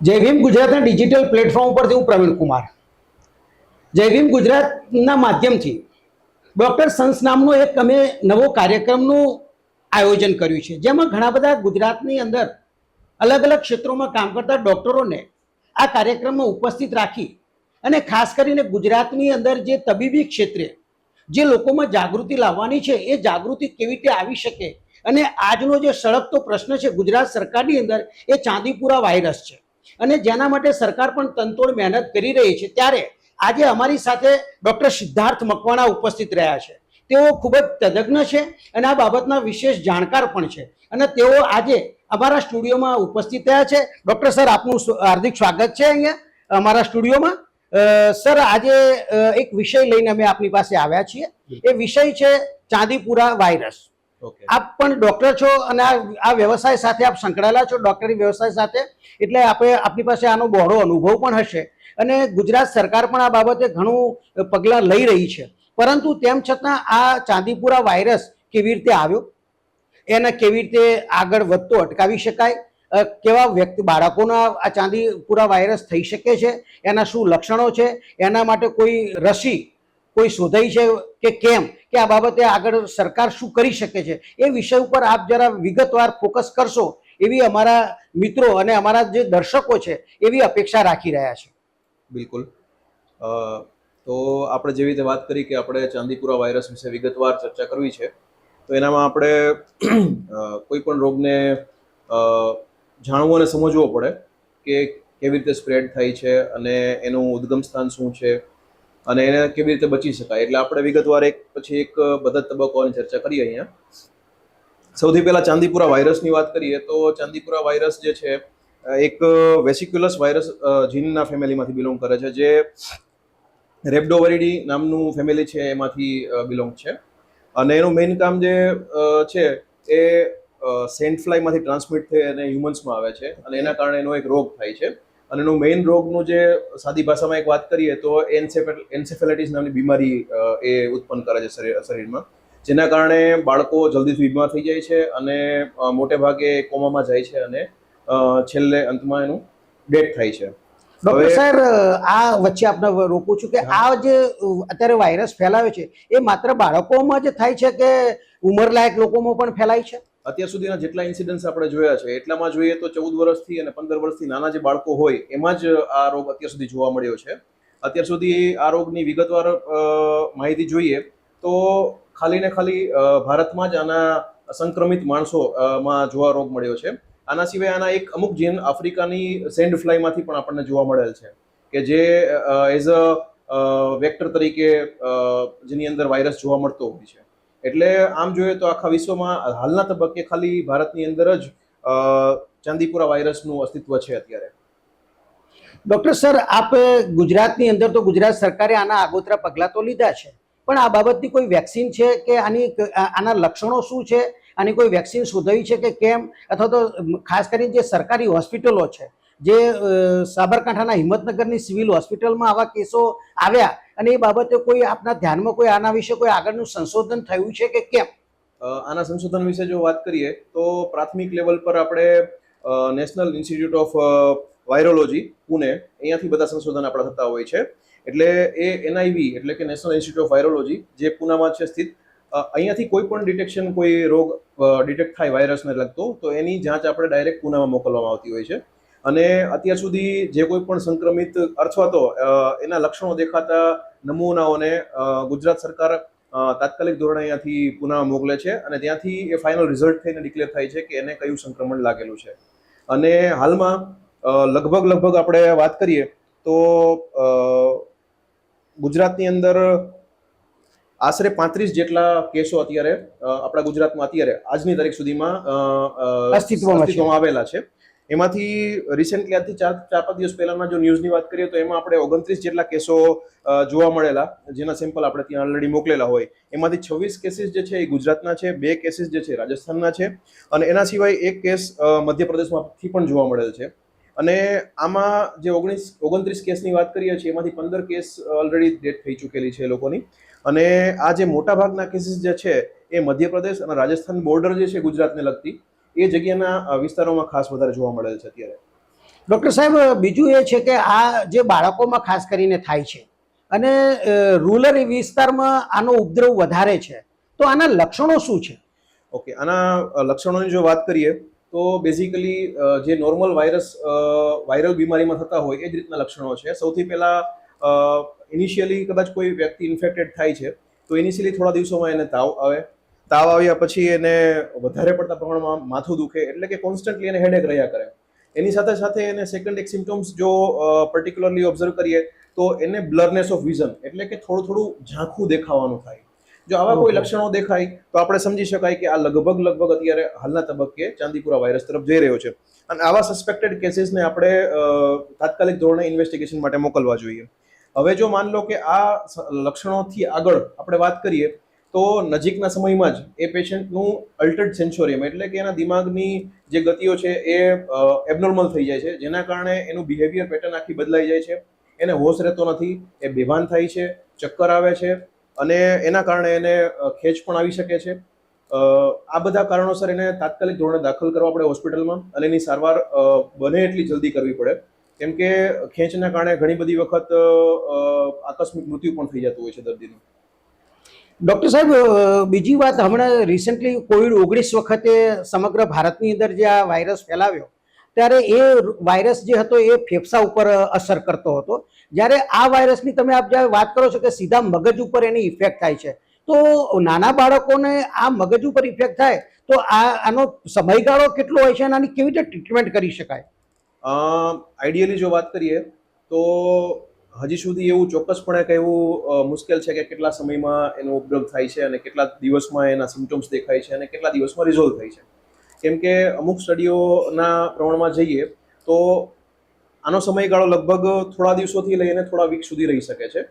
જય ભીમ ગુજરાતના digital platform ઉપરથી હું પ્રવીણ કુમાર. જય ભીમ ગુજરાતના માધ્યમથી ડૉક્ટર સંસ નામનો એક અમે નવો કાર્યક્રમનું આયોજન કર્યું છે. જેમાં ઘણા બધા ગુજરાતની અંદર અલગ અલગ ક્ષેત્રોમાં કામ કરતા ડૉક્ટરોને આ કાર્યક્રમમાં ઉપસ્થિત રાખી અને ખાસ કરીને ગુજરાતની અંદર જે તબીબી ક્ષેત્રે જે લોકોમાં જાગૃતિ લાવવાની છે, એ જાગૃતિ કેવી રીતે આવી શકે? અને આજનો જે સળગતો પ્રશ્ન છે, ગુજરાત સરકારની અંદર એ ચાંદીપુરા વાયરસ છે. અને જેના માટે સરકાર પણ તનતોડ મહેનત કરી રહી છે. ત્યારે આજે અમારી સાથે ડૉક્ટર સિદ્ધાર્થ મકવાણા ઉપસ્થિત રહ્યા છે. તેઓ ખૂબ જ તજજ્ઞ છે અને આ બાબતના વિશેષ જાણકાર પણ છે. અને તેઓ આજે અમારા સ્ટુડિયોમાં ઉપસ્થિત થયા છે. ડૉક્ટર સર, આપનું હાર્દિક સ્વાગત છે અહીંયા, અમારા સ્ટુડિયોમાં. સર, આજે એક વિષય લઈને અમે આપની પાસે આવ્યા છીએ. એ વિષય છે ચાંદીપુરા વાયરસ. આપ પણ ડોક્ટર છો અને આ વ્યવસાય સાથે આપ સંકળાયેલા છો, ડોક્ટરી વ્યવસાય સાથે? એટલે આપણે આપની પાસે આનો બહોળો અનુભવ પણ હશે. અને ગુજરાત સરકાર પણ આ બાબતે ઘણું પગલાં લઈ રહી છે. પરંતુ તેમ છતાં આ ચાંદીપુરા વાયરસ કેવી રીતે આવ્યો? એને કેવી રીતે આગળ વધતો અટકાવી શકાય? કેવા વ્યક્તિ બાળકોના આ ચાંદીપુરા વાયરસ થઈ શકે છે? એના શું લક્ષણો છે? એના માટે કોઈ રસી કોઈ શોધાઈ છે કે કેમ? કે આ બાબતે આગળ સરકાર શું કરી શકે છે? એ વિષય ઉપર આપ જરા વિગતવાર ફોકસ કરશો એવી અમારા મિત્રો અને અમારા જે દર્શકો છે એવી અપેક્ષા રાખી રહ્યા છે. બિલકુલ. તો આપણે જેવી રીતે વાત કરી કે આપણે ચાંદીપુરા વાયરસ વિશે વિગતવાર ચર્ચા કરવી છે, તો એનામાં આપણે કોઈ પણ રોગને જાણવું અને સમજવો પડે કે કેવી રીતે સ્પ્રેડ થાય છે અને એનું ઉદ્ગમ સ્થાન શું છે અને એને કેવી રીતે બચી શકાય? એટલે આપણે વિગતવાર એક પછી એક બધા તબક્કાઓની ચર્ચા કરીએ અહીંયા. સૌથી પહેલા ચાંદીપુરા વાયરસની વાત કરીએ તો ચાંદીપુરા વાયરસ જે છે, એક વેસિક્યુલસ વાયરસ જીનના ફેમિલીમાંથી બિલોંગ કરે છે, જે રેબડોવરિડી નામનું ફેમિલી છે, એમાંથી બિલોંગ છે. અને એનું મેઇન કામ જે છે એ સેન્ટ ફ્લાયમાંથી ટ્રાન્સમિટ થઈ અને હ્યુમન્સમાં આવે છે અને એના કારણે એનો એક રોગ થાય છે. અને એનું મેઇન રોગનું જે સાદી ભાષામાં એક વાત કરીએ તો એન્સેફેલ એન્સેફેલાઇટિસ નામની બીમારી એ ઉત્પન્ન કરે છે શરીર શરીરમાં. જેના કારણે બાળકો જલ્દીથી બીમાર થઈ જાય છે અને મોટે ભાગે કોમામાં જાય છે અને છેલ્લે અંતમાં એનું ડેથ થાય છે. ડોક્ટર સર આ વચ્ચે આપને રોકું છું કે આ જે અત્યારે વાયરસ ફેલાયો છે એ માત્ર બાળકોમાં જ થાય છે કે ઉંમરલાયક લોકોમાં પણ ફેલાય છે? અત્યાર સુધીના જેટલા ઇન્સિડન્ટ્સ આપણે જોયા છે, એટલામાં જોઈએ તો ચૌદ વર્ષથી અને પંદર વર્ષથી નાના જે બાળકો હોય, એમાં જ આ રોગ અત્યાર સુધી જોવા મળ્યો છે. અત્યાર સુધી આ રોગની વિગતવાર માહિતી જોઈએ તો ખાલી ને ખાલી ભારતમાં જ આના સંક્રમિત માણસોમાં જોવા રોગ મળ્યો છે. આના સિવાય આના એક અમુક જીન આફ્રિકાની સેન્ડ ફ્લાયમાંથી પણ આપણને જોવા મળેલ છે કે જે એઝ અ વેક્ટર તરીકે જેની અંદર વાયરસ જોવા મળતો હોય છે. એટલે આમ જોઈએ તો આખા વિશ્વમાં હાલના તબક્કે ખાલી ભારતની અંદર જ ચાંદીપુરા વાયરસનું અસ્તિત્વ છે અત્યારે. ડોક્ટર સર, આપ ગુજરાતની અંદર તો ગુજરાત સરકારે આના આગોતરા પગલાં તો લીધા છે. પણ આ બાબતની કોઈ વેક્સિન છે કે આની આના લક્ષણો શું છે? આની કોઈ વેક્સિન શોધાવી છે કે કેમ? અથવા તો ખાસ કરીને જે સરકારી હોસ્પિટલો છે, જે સાબરકાંઠાના હિંમતનગરની સિવિલ હોસ્પિટલમાં આવા કેસો આવ્યા અને એ બાબતે કોઈ આપના ધ્યાનમાં કોઈ આના વિશે કોઈ આગળનું સંશોધન થયું છે કે કેમ? આના સંશોધન વિશે જો વાત કરીએ, તો પ્રાથમિક લેવલ પર આપણે National Institute of Virology Pune, અહીંયાથી બધા સંશોધન આપણા થતા હોય છે. એટલે એ એનઆઈવી એટલે કે નેશનલ ઇન્સ્ટિટ્યૂટ ઓફ વાયરોલોજી જે પુનામાં છે સ્થિત અહીંયાથી કોઈ પણ ડિટેક્શન કોઈ રોગ ડિટેક્ટ થાય વાયરસને લગતો, તો એની જાંચ આપણે ડાયરેક્ટ પુનામાં મોકલવામાં આવતી હોય છે. અને અત્યાર સુધી જે કોઈ પણ સંક્રમિત અથવા તો એના લક્ષણો દેખાતા નમૂનાઓને ગુજરાત સરકાર તાત્કાલિક ધોરણે અહીંયાથી પુના મોકલે છે અને ત્યાંથી એ ફાઇનલ રિઝલ્ટ થઈને ડિક્લેર થાય છે કે એને કયું સંક્રમણ લાગેલું છે. અને હાલમાં લગભગ લગભગ આપણે વાત કરીએ તો ગુજરાતની અંદર આશરે પાંત્રીસ જેટલા કેસો અત્યારે આપણા ગુજરાતમાં અત્યારે આજની તારીખ સુધીમાં અસ્તિત્વમાં આવેલા છે. એમાંથી રિસેન્ટલી આજથી ચાર ચાર પાંચ દિવસ પહેલાના જો ન્યૂઝની વાત કરીએ તો એમાં આપણે ઓગણત્રીસ જેટલા કેસો જોવા મળેલા, જેના સેમ્પલ આપણે ત્યાં ઓલરેડી મોકલેલા હોય. એમાંથી છવ્વીસ કેસીસ જે છે એ ગુજરાતના છે, બે કેસીસ જે છે રાજસ્થાનના છે, અને એના સિવાય એક કેસ મધ્યપ્રદેશમાંથી પણ જોવા મળેલ છે. અને આમાં જે ઓગણીસ, ઓગણત્રીસ કેસની વાત કરીએ છીએ, એમાંથી પંદર કેસ ઓલરેડી ડેટ થઈ ચૂકેલી છે એ લોકોની. અને આ જે મોટા ભાગના કેસીસ જે છે એ મધ્યપ્રદેશ અને રાજસ્થાન બોર્ડર જે છે ગુજરાતને લગતી. એ જગ્યાના વિસ્તારોમાં ખાસ વધારે જોવા મળેલ છે અત્યારે. ડૉક્ટર સાહેબ બીજું એ છે કે આ જે બાળકોમાં ખાસ કરીને થાય છે અને રૂરલ વિસ્તારમાં આનો ઉપદ્રવ વધારે છે તો આના લક્ષણો શું છે? ઓકે આના લક્ષણોની જો વાત કરીએ તો બેઝિકલી જે નોર્મલ વાયરસ વાયરલ બીમારીમાં થતા હોય એ જ રીતના લક્ષણો છે. સૌથી પહેલાં ઇનિશિયલી કદાચ કોઈ વ્યક્તિ ઇન્ફેક્ટેડ થાય છે તો ઇનિશિયલી થોડા દિવસોમાં એને તાવ આવે તાવ આવ્યા પછી એને વધારે પડતા પ્રમાણમાં માથું દુખે એટલે કે કોન્સ્ટન્ટલી એને હેડેક રહ્યા કરે. એની સાથે સાથે એને સેકન્ડ એક સિમ્ટમ્સ જો પર્ટિક્યુલરલી ઓબ્ઝર્વ કરીએ તો એને બ્લરનેસ ઓફ વિઝન એટલે કે થોડું થોડું ઝાંખું દેખાવાનું થાય. જો આવા કોઈ લક્ષણો દેખાય તો આપણે સમજી શકાય કે આ લગભગ લગભગ અત્યારે હાલના તબક્કે ચાંદીપુરા વાયરસ તરફ જઈ રહ્યો છે. અને આવા સસ્પેક્ટેડ કેસીસને આપણે તાત્કાલિક ધોરણે ઇન્વેસ્ટિગેશન માટે મોકલવા જોઈએ. હવે જો માન લો કે આ લક્ષણોથી આગળ આપણે વાત કરીએ તો નજીકના સમયમાં જ એ પેશન્ટનું અલ્ટર્ડ સેન્સોરિયમ, એટલે કે એના દિમાગની જે ગતિઓ છે એ એબનોર્મલ થઈ જાય છે, જેના કારણે એનું બિહેવિયર પેટર્ન આખી બદલાઈ જાય છે. એને હોશ રહેતો નથી, એ બેભાન થાય છે, ચક્કર આવે છે, અને એના કારણે એને ખેંચ પણ આવી શકે છે. આ બધા કારણોસર એને તાત્કાલિક ધોરણે દાખલ કરવા પડે હોસ્પિટલમાં, અને એની સારવાર બને એટલી જલ્દી કરવી પડે. કેમ કે ખેંચના કારણે ઘણી બધી વખત આકસ્મિક મૃત્યુ પણ થઈ જતું હોય છે દર્દીનું. ડૉક્ટર સાહેબ બીજી વાત, હમણાં રિસેન્ટલી કોવિડ ઓગણીસ વખતે સમગ્ર ભારતની અંદર જે આ વાયરસ ફેલાવ્યો, ત્યારે એ વાયરસ જે હતો એ ફેફસા ઉપર અસર કરતો હતો. જ્યારે આ વાયરસની તમે આપ જ્યારે વાત કરો છો કે સીધા મગજ ઉપર એની ઇફેક્ટ થાય છે, તો નાના બાળકોને આ મગજ ઉપર ઇફેક્ટ થાય, તો આ, આનો સમયગાળો કેટલો હોય છે અને આની કેવી રીતે ટ્રીટમેન્ટ કરી શકાય? આઈડિયલી જો વાત કરીએ, તો હજી સુધી એવું ચોક્કસપણે કહેવું મુશ્કેલ છે કે કેટલા સમયમાં એનો ઉપદ્રવ થાય છે અને કેટલા દિવસમાં એના સિમ્ટમ્સ દેખાય છે અને કેટલા દિવસમાં રિઝોલ્વ થાય છે. કેમ કે અમુક સ્ટડીઓના પ્રમાણમાં જઈએ તો આનો સમયગાળો લગભગ થોડા દિવસોથી લઈને થોડા વીક સુધી રહી શકે છે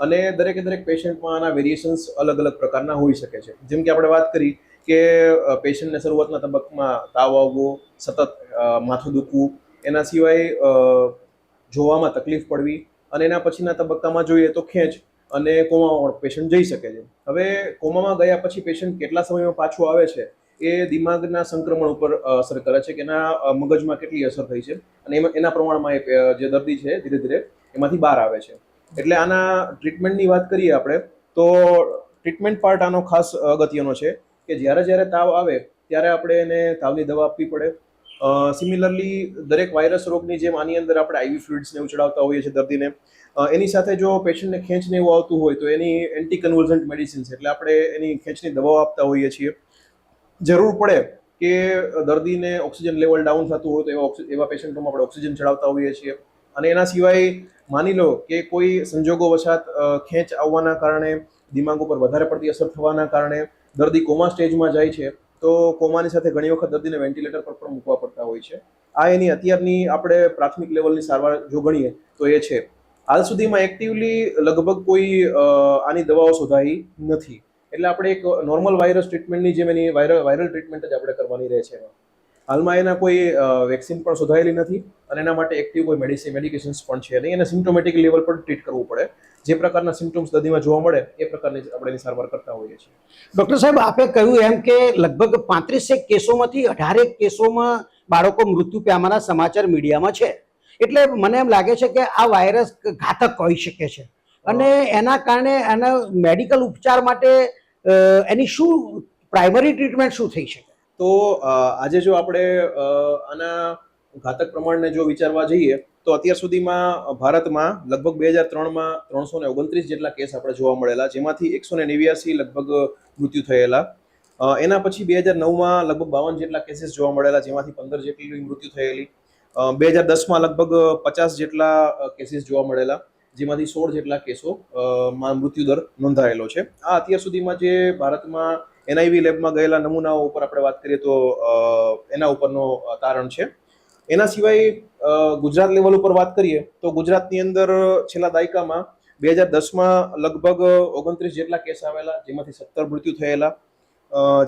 અને દરેકે દરેક પેશન્ટમાં આના વેરિએશન્સ અલગ અલગ પ્રકારના હોઈ શકે છે. જેમ કે આપણે વાત કરી કે પેશન્ટને શરૂઆતના તબક્કામાં તાવ આવવો, સતત માથું દુખવું, એના સિવાય જોવામાં તકલીફ પડવી અને એના પછીના તબક્કામાં જોઈએ તો ખેંચ અને કોમામાં પેશન્ટ જઈ શકે છે. હવે કોમામાં ગયા પછી પેશન્ટ કેટલા સમયમાં પાછું આવે છે એ દિમાગના સંક્રમણ ઉપર અસર કરે છે કે એના મગજમાં કેટલી અસર થઈ છે અને એમાં, એના પ્રમાણમાં એ જે દર્દી છે ધીરે ધીરે એમાંથી બહાર આવે છે. એટલે આના ટ્રીટમેન્ટની વાત કરીએ આપણે, તો ટ્રીટમેન્ટ પાર્ટ આનો ખાસ અગત્યનો છે કે જ્યારે જ્યારે તાવ આવે ત્યારે આપણે એને તાવની દવા આપવી પડે સિમિલરલી દરેક વાયરસ રોગની જેમ આની અંદર આપણે આઈવી ફ્લુઇડ્સને ચડાવતા હોઈએ છીએ દર્દીને. એની સાથે જો પેશન્ટને ખેંચને એવું આવતું હોય તો એની એન્ટી કન્વર્ઝન્ટ મેડિસિન્સ એટલે આપણે એની ખેંચની દવાઓ આપતા હોઈએ છીએ. જરૂર પડે કે દર્દીને ઓક્સિજન લેવલ ડાઉન થતું હોય તો એવા એવા પેશન્ટોમાં આપણે ઓક્સિજન ચડાવતા હોઈએ છીએ. અને એના સિવાય માની લો કે કોઈ સંજોગો વશાત ખેંચ આવવાના કારણે, દિમાગ ઉપર વધારે પડતી અસર થવાના કારણે દર્દી કોમા સ્ટેજમાં જાય છે. તો કોમાની સાથે ઘણી વખત દર્દીને વેન્ટિલેટર પર પણ મૂકવા પડતા હોય છે. આ એની અત્યારની આપણે પ્રાથમિક લેવલની સારવાર જો ગણીએ તો એ છે. હાલ સુધીમાં એક્ટિવલી લગભગ કોઈ આની દવાઓ શોધાઈ નથી. એટલે આપણે એક નોર્મલ વાયરસ ટ્રીટમેન્ટની જેમ એની વાયરલ વાયરલ ટ્રીટમેન્ટ જ આપણે કરવાની રહે છે એમાં. હાલમાં એના કોઈ વેક્સિન પણ શોધાયેલી નથી અને એના માટે એક્ટિવ કોઈ મેડિસિન મેડિકેશન્સ પણ છે નહીં. અને સિમ્ટોમેટિક લેવલ પર ટ્રીટ કરવું પડે. જે પ્રકારના સિમ્ટમ્સ દર્દીમાં જોવા મળે, એ પ્રકારની આપણે એની સારવાર કરતા હોઈએ છીએ. ડૉક્ટર સાહેબ, આપે કહ્યું એમ કે લગભગ પાંત્રીસેક કેસોમાંથી અઢારેક કેસોમાં બાળકો મૃત્યુ પામવાના સમાચાર મીડિયામાં છે. એટલે મને એમ લાગે છે કે આ વાયરસ ઘાતક હોઈ શકે છે. અને એના કારણે એના મેડિકલ ઉપચાર માટે એની શું પ્રાઇમરી ટ્રીટમેન્ટ શું થઈ શકે? તો આજે જો આપણે આના ઘાતક પ્રમાણને જો વિચારવા જઈએ, તો અત્યાર સુધીમાં ભારતમાં લગભગ બે હજાર ત્રણમાં ત્રણસો ને ઓગણત્રીસ જેટલા કેસ આપણે જોવા મળેલા, જેમાંથી એકસો ને નેવ્યાસી લગભગ મૃત્યુ થયેલા. એના પછી બે હજાર નવમાં લગભગ બાવન જેટલા કેસીસ જોવા મળેલા, જેમાંથી પંદર જેટલી મૃત્યુ થયેલી. બે હજાર દસમાં લગભગ પચાસ જેટલા કેસીસ જોવા મળેલા, જેમાંથી સોળ જેટલા કેસો માં મૃત્યુદર નોંધાયેલો છે. આ અત્યાર સુધીમાં જે ભારતમાં એનઆઈવી લેબમાં ગયેલા નમૂનાઓ ઉપર આપણે વાત કરીએ તો એના ઉપરનો તારણ છે. એના સિવાય ગુજરાત લેવલ ઉપર વાત કરીએ તો ગુજરાતની અંદર છેલ્લા દાયકામાં બે હજાર દસમાં લગભગ ઓગણત્રીસ જેટલા કેસ આવેલા, જેમાંથી સત્તર મૃત્યુ થયેલા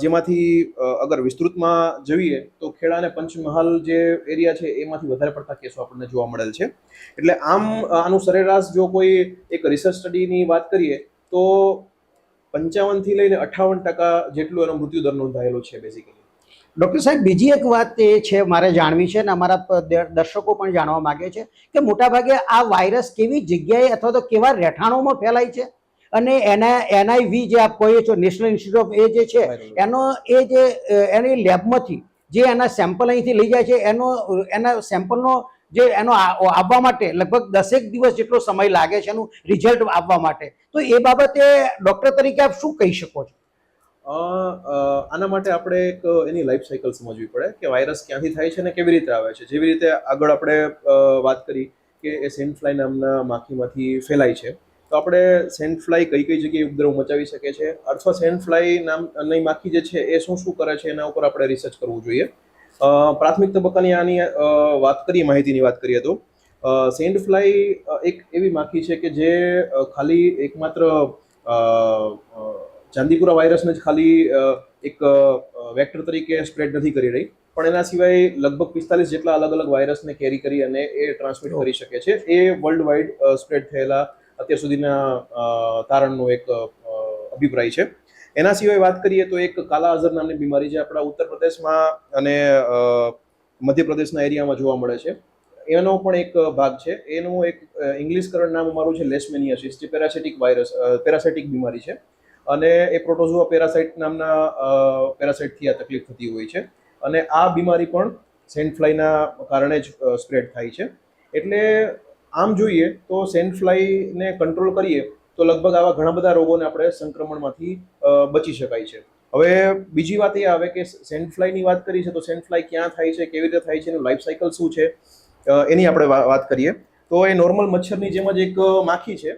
જેમાંથી અગર વિસ્તૃતમાં જઈએ તો ખેડા અને પંચમહાલ જે એરિયા છે એમાંથી વધારે પડતા કેસો આપણને જોવા મળેલ છે. એટલે આમ આનું સરેરાશ જો કોઈ એક રિસર્ચ સ્ટડીની વાત કરીએ તો પંચાવનથી લઈને અઠાવન ટકા જેટલું એનો મૃત્યુદર નોંધાયેલો છે બેઝિકલી ડૉક્ટર સાહેબ બીજી એક વાત એ છે મારે જાણવી છે અને અમારા દર્શકો પણ જાણવા માગે છે કે મોટાભાગે આ વાયરસ કેવી જગ્યાએ અથવા તો કેવા રહેઠાણોમાં ફેલાય છે? અને એના એનઆઈવી જે આપ કહીએ છો નેશનલ ઇન્સ્ટિટ્યૂટ ઓફ એ જે છે એનો એ જે એની લેબમાંથી જે એના સેમ્પલ અહીંથી લઈ જાય છે એનો એના સેમ્પલનો જે એનો આવવા માટે લગભગ દસેક દિવસ જેટલો સમય લાગે છે એનું રિઝલ્ટ આવવા માટે. તો એ બાબતે ડૉક્ટર તરીકે આપ શું કહી શકો છો? આના માટે આપણે એક એની લાઈફ સાયકલ સમજવી પડે કે વાયરસ ક્યાંથી થાય છે અને કેવી રીતે આવે છે. જેવી રીતે આગળ આપણે વાત કરી કે એ સેન્ટ ફ્લાય નામના માખીમાંથી ફેલાય છે. તો આપણે સેન્ટ ફ્લાય કઈ કઈ જગ્યાએ ઉપદ્રવ મચાવી શકે છે? અથવા સેન્ટ નામ નામની માખી જે છે એ શું શું કરે છે? એના ઉપર આપણે રિસર્ચ કરવું જોઈએ. પ્રાથમિક તબક્કાની આની વાત કરીએ, માહિતીની વાત કરીએ તો સેન્ટ ફ્લાય એક એવી માખી છે કે જે ખાલી એકમાત્ર ચાંદીપુરા વાયરસને જ ખાલી એક વેક્ટર તરીકે સ્પ્રેડ નથી કરી રહી. પણ એના સિવાય લગભગ પિસ્તાલીસ જેટલા અલગ અલગ વાયરસને કેરી કરી અને એ ટ્રાન્સમિટ કરી શકે છે. એ વર્લ્ડ વાઇડ સ્પ્રેડ થયેલા અત્યાર સુધીના તારણનો એક અભિપ્રાય છે. એના સિવાય વાત કરીએ તો એક કાલા અઝર નામની બીમારી જે આપણા ઉત્તર પ્રદેશમાં અને મધ્યપ્રદેશના એરિયામાં જોવા મળે છે. એનો પણ એક ભાગ છે. એનું એક ઇંગ્લિશકરણ નામ અમારું છે લેશમેનિયાસિસ જે પેરાસેટિક વાયરસ પેરાસેટિક બીમારી છે. અને એ પ્રોટોઝોઆ પેરાસાઇટ નામના પેરાસાઇટથી આ તકલીફ થતી હોય છે. અને આ બીમારી પણ સેન્ટ ફ્લાયના કારણે જ સ્પ્રેડ થાય છે. એટલે આમ જોઈએ તો સેન્ટ ફ્લાયને કંટ્રોલ કરીએ તો લગભગ આવા ઘણા બધા રોગોને આપણે સંક્રમણમાંથી બચી શકાય છે. હવે બીજી વાત એ આવે કે સેન્ડફ્લાયની વાત કરી છે તો સેન્ડફ્લાય ક્યાં થાય છે, કેવી રીતે થાય છે, એનું લાઈફ સાયકલ શું છે એની આપણે વાત કરીએ. તો એ નોર્મલ મચ્છરની જેમ જ એક માખી છે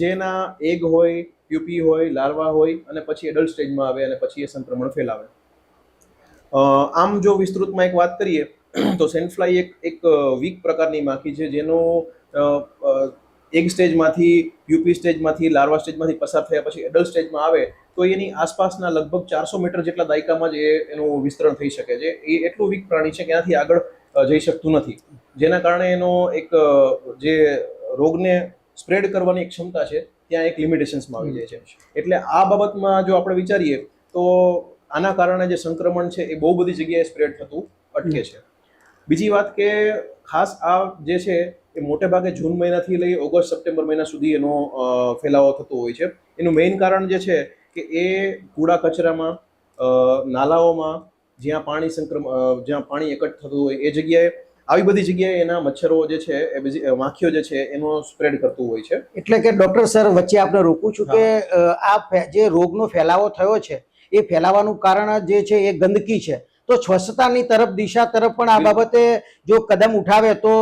જેના એગ હોય પ્યુપી હોય, લાર્વા હોય અને પછી એડલ્ટ સ્ટેજમાં આવે અને પછી એ સંક્રમણ ફેલાવે. આમ જો વિસ્તૃતમાં એક વાત કરીએ, તો સેન્ડફ્લાય એક એક વીક પ્રકારની માખી છે જેનો એક સ્ટેજમાંથી યુપી સ્ટેજમાંથી લાર્વા સ્ટેજમાંથી પસાર થયા પછી એડલ્ટ સ્ટેજમાં આવે તો એની આસપાસના લગભગ ચારસો મીટર જેટલા દાયકામાં જ એ એનું વિસ્તરણ થઈ શકે છે. એ એટલું વીક પ્રાણી છે કે એનાથી આગળ જઈ શકતું નથી. જેના કારણે એનો એક જે રોગને સ્પ્રેડ કરવાની એક ક્ષમતા છે ત્યાં એક લિમિટેશન્સમાં આવી જાય છે. એટલે આ બાબતમાં જો આપણે વિચારીએ તો આના કારણે જે સંક્રમણ છે એ બહુ બધી જગ્યાએ સ્પ્રેડ થતું અટકે છે. બીજી વાત કે ખાસ આ જે છે એ મોટે ભાગે જૂન મહિનાથી લઈ ઓગસ્ટ સપ્ટેમ્બર મહિના સુધી એનો ફેલાવો થતો હોય છે. એનું મેઇન કારણ જે છે કે એ કૂડા કચરામાં નાલાઓમાં જ્યાં પાણી સંક્રમ જ્યાં પાણી એકઠ થતું હોય એ જગ્યાએ આવી બધી જગ્યાએ એના મચ્છરો જે છે એ બીજી માખીઓ જે છે એનો સ્પ્રેડ કરતું હોય છે. એટલે કે ડૉક્ટર સર વચ્ચે આપણે રોકું છું કે આ જે રોગનો ફેલાવો થયો છે એ ફેલાવાનું કારણ જે છે એ ગંદકી છે. તો સ્વચ્છતાની તરફ દિશા તરફ પણ આ બાબતે જો કદમ ઉઠાવે તો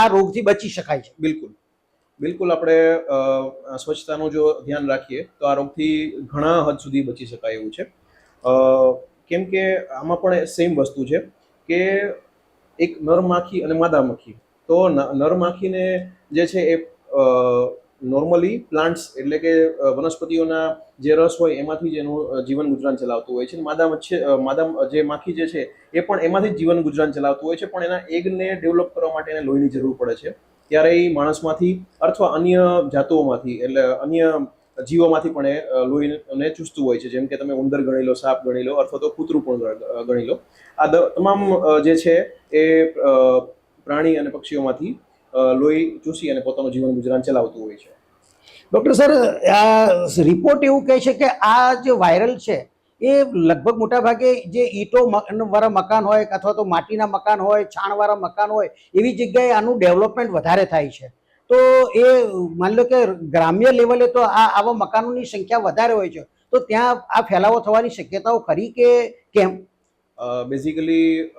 આ રોગથી બચી શકાય છે. બિલકુલ. બિલકુલ આપણે સ્વચ્છતાનું જો ધ્યાન રાખીએ તો આ રોગથી ઘણા હદ સુધી બચી શકાય એવું છે. કેમ કે આમાં પણ સેમ વસ્તુ છે કે એક નર માખી અને માદા માખી તો નર માખીને જે છે એ નોર્મલી પ્લાન્ટ્સ એટલે કે વનસ્પતિઓના જે રસ હોય એમાંથી જ એનું જીવન ગુજરાન ચલાવતું હોય છે. માદા મચ્છી માદા જે માખી જે છે, એ પણ એમાંથી જ જીવન ગુજરાન ચલાવતું હોય છે, પણ એના એગને ડેવલપ કરવા માટે એને લોહીની જરૂર પડે છે. ત્યારે એ માણસમાંથી અથવા અન્ય જાતુઓમાંથી, એટલે અન્ય જીવોમાંથી પણ એ લોહીને ચૂસતું હોય છે. જેમ કે તમે ઉંદર ગણી લો, સાપ ગણી લો, અથવા તો કૂતરું પણ ગણી લો. આ તમામ જે છે એ પ્રાણી અને પક્ષીઓમાંથી લોહી ચૂસી અને પોતાનું જીવન ગુજરાન ચલાવતું હોય છે. ડૉક્ટર સર આ રિપોર્ટ એવું કહે છે કે આ જે વાયરલ છે એ લગભગ મોટા ભાગે જે ઈંટો વાળા મકાન હોય અથવા તો માટીના મકાન હોય છાણવાળા મકાન હોય એવી જગ્યાએ આનું ડેવલપમેન્ટ વધારે થાય છે. તો એ માની લો કે ગ્રામ્ય લેવલે તો આ આવા મકાનોની સંખ્યા વધારે હોય છે તો ત્યાં આ ફેલાવો થવાની શક્યતાઓ ખરી કે કેમ? બેઝિકલી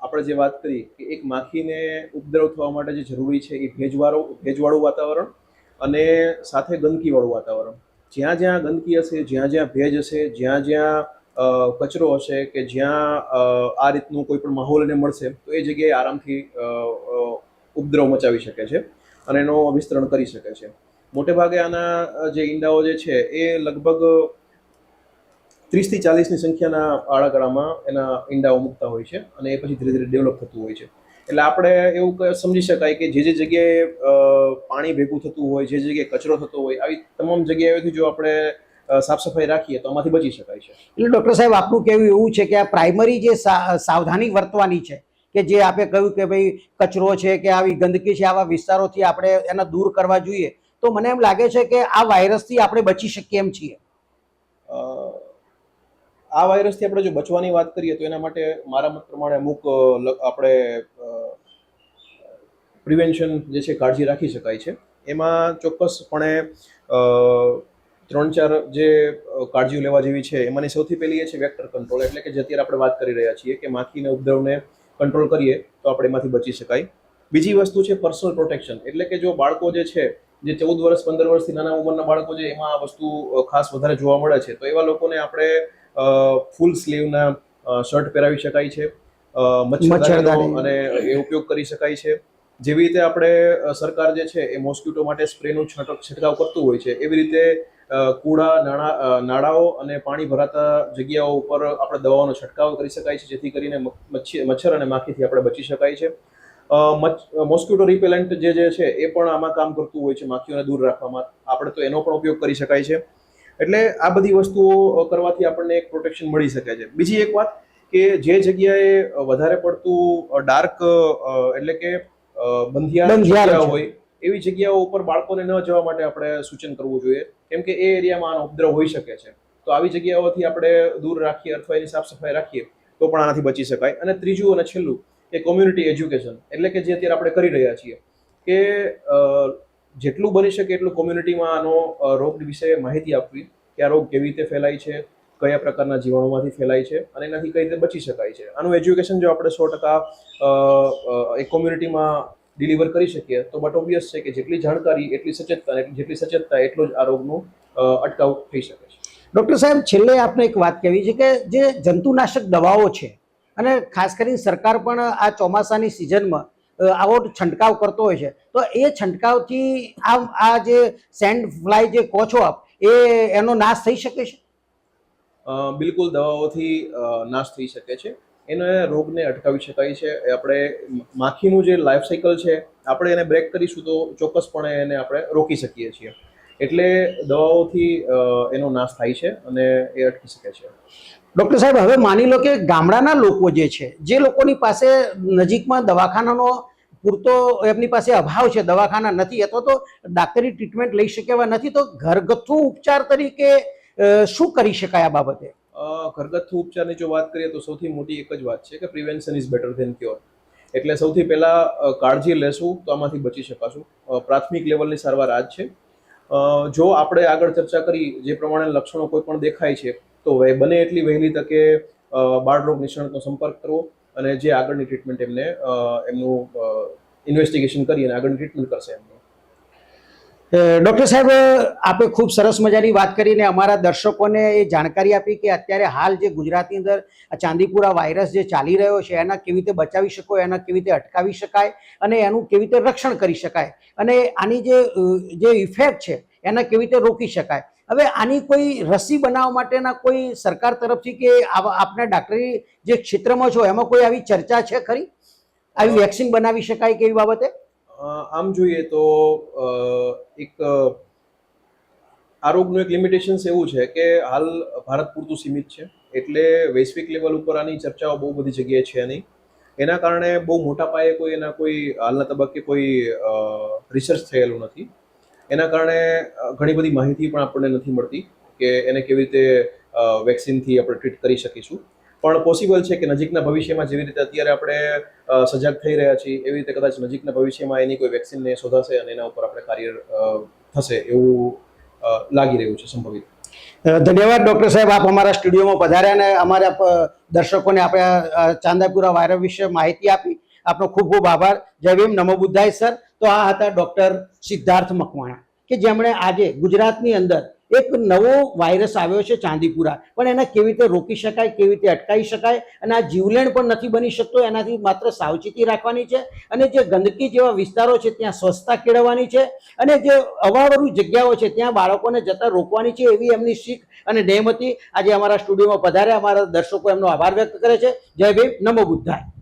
આપણે જે વાત કરી કે એક માખીને ઉપદ્રવ થવા માટે જે જરૂરી છે એ ભેજવાળો ભેજવાળું વાતાવરણ અને સાથે ગંદકીવાળું વાતાવરણ. જ્યાં જ્યાં ગંદકી હશે, જ્યાં જ્યાં ભેજ હશે, જ્યાં જ્યાં કચરો હશે કે જ્યાં આ રીતનું કોઈ પણ માહોલ એને મળશે, તો એ જગ્યાએ આરામથી ઉપદ્રવ મચાવી શકે છે અને એનો વિસ્તરણ કરી શકે છે. મોટે ભાગે આના જે ઈંડાઓ જે છે એ લગભગ ત્રીસથી ચાલીસની સંખ્યાના આળાગાળામાં એના ઈંડાઓ મૂકતા હોય છે અને એ પછી ધીરે ધીરે ડેવલપ થતું હોય છે. એટલે આપણે એવું સમજી શકાય કે જે જે જગ્યાએ પાણી ભેગું થતું હોય જે જગ્યાએ કચરો થતો હોય આવી તમામ જગ્યાએથી જો આપણે સાફ સફાઈ રાખીએ તો આમાંથી બચી શકાય છે. એટલે ડૉક્ટર સાહેબ આપનું કહેવું એવું છે કે આ પ્રાઇમરી જે સાવધાની વર્તવાની છે કે જે આપે કહ્યું કે ભાઈ કચરો છે કે આવી ગંદકી છે આવા વિસ્તારોથી આપણે એને દૂર કરવા જોઈએ તો મને એમ લાગે છે કે આ વાયરસથી આપણે બચી શકીએ એમ છીએ. આ વાયરસથી આપણે જો બચવાની વાત કરીએ તો એના માટે મારા મત પ્રમાણે અમુક આપણે પ્રિવેન્શન જે છે કાળજી રાખી શકાય છે. એમાં ચોક્કસપણે ત્રણ ચાર જે કાળજીઓ લેવા જેવી છે, એમાંની સૌથી પહેલી એ છે વેક્ટર કંટ્રોલ. એટલે કે જે અત્યારે આપણે વાત કરી રહ્યા છીએ કે માખીને ઉપદ્રવને કંટ્રોલ કરીએ તો આપણે એમાંથી બચી શકાય. બીજી વસ્તુ છે પર્સનલ પ્રોટેક્શન. એટલે કે જો બાળકો જે છે, જે ચૌદ વર્ષ, પંદર વર્ષથી નાના ઉંમરના બાળકો છે, એમાં આ વસ્તુ ખાસ વધારે જોવા મળે છે, તો એવા લોકોને આપણે ફૂલ સ્લીવના શર્ટ પહેરાવી શકાય છે. મચ્છરદાનીનો મચ્છરદાની. અને એ ઉપયોગ કરી શકાય છે. જેવી રીતે આપણે સરકાર જે છે એ મોસ્કિટો માટે સ્પ્રેનું છંટકાવ કરતું હોય છે એવી રીતે કૂડા નાણા નાળાઓ અને પાણી ભરાતા જગ્યાઓ ઉપર આપણે દવાઓનો છંટકાવ કરી શકાય છે જેથી કરીને મચ્છી મચ્છર અને માખીથી આપણે બચી શકાય છે. મોસ્કિટો રિપેલન્ટ જે જે છે એ પણ આમાં કામ કરતું હોય છે માખીઓને દૂર રાખવામાં. આપણે તો એનો પણ ઉપયોગ કરી શકાય છે. એટલે આ બધી વસ્તુઓ કરવાથી આપણને એક પ્રોટેક્શન મળી શકે છે. બીજી એક વાત કે જે જગ્યાએ વધારે પડતું ડાર્ક એટલે કે બંધિયાર હોય એવી જગ્યાઓ ઉપર બાળકોને ન જવા માટે આપણે સૂચન કરવું જોઈએ. કેમ કે એ એરિયામાં આનો ઉપદ્રવ હોઈ શકે છે. તો આવી જગ્યાઓથી આપણે દૂર રાખીએ અથવા એની સાફ સફાઈ રાખીએ તો પણ આનાથી બચી શકાય. અને ત્રીજું અને છેલ્લું એ કોમ્યુનિટી એજ્યુકેશન એટલે કે જે અત્યારે આપણે કરી રહ્યા છીએ કે જેટલું બની શકે એટલું કોમ્યુનિટીમાં આનો રોગ વિશે માહિતી આપવી કે આ રોગ કેવી રીતે ફેલાય છે, કયા પ્રકારના જીવાણુમાંથી ફેલાય છે અને એનાથી કઈ રીતે બચી શકાય છે. આનું એજ્યુકેશન જો આપણે સો ટકા એક કોમ્યુનિટીમાં ડિલિવર કરી શકીએ, તો બટ ઓબ્વિયસ છે કે જેટલી જાણકારી, એટલી સચેતતા જેટલી સચેતતા, એટલો જ આ રોગનું અટકાવ થઈ શકે છે. ડૉક્ટર સાહેબ, છેલ્લે આપણે એક વાત કહેવી છે કે જે જંતુનાશક દવાઓ છે, અને ખાસ કરીને સરકાર પણ આ ચોમાસાની સિઝનમાં આવો છંટકાવ કરતો હોય છે. તો એ છંટકાવથી આ આ જે સેન્ડ ફ્લાય જે કહો છો આપ, એ એનો નાશ થઈ શકે છે? બિલકુલ દવાઓથી નાશ થઈ શકે છે. એને રોગને અટકાવી શકાય છે. આપણે માખીનું જે લાઈફ સાયકલ છે, આપણે એને બ્રેક કરીશું તો ચોક્કસપણે એને આપણે રોકી શકીએ છીએ. એટલે દવાઓથી એનો નાશ થાય છે અને એ અટકી શકે છે. ડૉક્ટર સાહેબ, હવે માની લો કે ગામડાના લોકો જે છે, જે લોકોની પાસે નજીકમાં દવાખાનાનો પૂરતો એમની પાસે અભાવ છે, દવાખાના નથી, અથવા તો ડાક્ટરી ટ્રીટમેન્ટ લઈ શકે એવા નથી, તો ઘરગથ્થુ ઉપચાર તરીકે શું કરી શકાય આ બાબતે? ઘરગથ્થુ ઉપચારની જો વાત કરીએ તો સૌથી મોટી એક જ વાત છે કે prevention is better than cure એટલે સૌથી પહેલાં કાળજી લેશું તો આમાંથી બચી શકાશું. પ્રાથમિક લેવલની સારવાર આ જ છે જો આપણે આગળ ચર્ચા કરી જે પ્રમાણે લક્ષણો કોઈ પણ દેખાય છે તો બને એટલી વહેલી તકે બાળરોગ નિષ્ણાતનો સંપર્ક કરવો અને જે આગળની ટ્રીટમેન્ટ એમને એમનું ઇન્વેસ્ટિગેશન કરી અને આગળની ટ્રીટમેન્ટ કરશે એમનું. ડૉક્ટર સાહેબ, આપે ખૂબ સરસ મજાની વાત કરીને અમારા દર્શકોને એ જાણકારી આપી કે અત્યારે હાલ જે ગુજરાતની અંદર આ ચાંદીપુરા વાયરસ જે ચાલી રહ્યો છે, એના કેવી રીતે બચાવી શકો એના કેવી રીતે અટકાવી શકાય અને એનું કેવી રીતે રક્ષણ કરી શકાય અને આની જે જે ઇફેક્ટ છે, એના કેવી રીતે રોકી શકાય. હવે આની કોઈ રસી બનાવવા માટેના કોઈ સરકાર તરફથી કે આપના ડાક્ટરી જે ક્ષેત્રમાં છો, એમાં કોઈ આવી ચર્ચા છે ખરી? આવી વેક્સિન બનાવી શકાય કે એવી બાબતે? આમ જોઈએ તો એક આરોગ્યનું એક લિમિટેશન્સ એવું છે કે હાલ ભારત પૂરતું સીમિત છે. એટલે વૈશ્વિક લેવલ ઉપર આની ચર્ચાઓ બહુ બધી જગ્યાએ છે નહીં. એના કારણે બહુ મોટા પાયે કોઈ એના કોઈ હાલના તબક્કે કોઈ રિસર્ચ થયેલું નથી. એના કારણે ઘણી બધી માહિતી પણ આપણને નથી મળતી કે એને કેવી રીતે વેક્સિનથી આપણે ટ્રીટ કરી શકીશું. પણ પોસિબલ છે કે નજીકના ભવિષ્યમાં જેવી રીતે અત્યારે આપણે સજાગ થઈ રહ્યા છીએ, એવી રીતે કદાચ નજીકના ભવિષ્યમાં એની કોઈ વેક્સિનને શોધાશે અને એના ઉપર આપણે કાર્ય થશે એવું લાગી રહ્યું છે સંભવિત. ધન્યવાદ ડૉક્ટર સાહેબ. આપ અમારા સ્ટુડિયોમાં પધાર્યા અને અમારા દર્શકોને આપણે ચાંદાપુરા વાયરસ વિશે માહિતી આપી. આપનો ખૂબ ખૂબ આભાર. જય ભીમ. નમો બુદ્ધાય સર. તો આ હતા ડૉક્ટર સિદ્ધાર્થ મકવાણા, કે જેમણે આજે ગુજરાતની અંદર એક નવો વાયરસ આવ્યો છે ચાંદીપુરા. પણ એને કેવી રીતે રોકી શકાય, કેવી રીતે અટકાવી શકાય? અને આ જીવલેણ પણ નથી બની શકતો, એનાથી માત્ર સાવચેતી રાખવાની છે. અને જે ગંદકી જેવા વિસ્તારો છે, ત્યાં સ્વચ્છતા કેળવવાની છે. અને જે અવાવરું જગ્યાઓ છે, ત્યાં બાળકોને જતા રોકવાની છે એવી એમની શીખ અને ડેમ હતી. આજે અમારા સ્ટુડિયોમાં પધાર્યા, અમારા દર્શકો એમનો આભાર વ્યક્ત કરે છે. જય ભીમ, નમો બુદ્ધાય.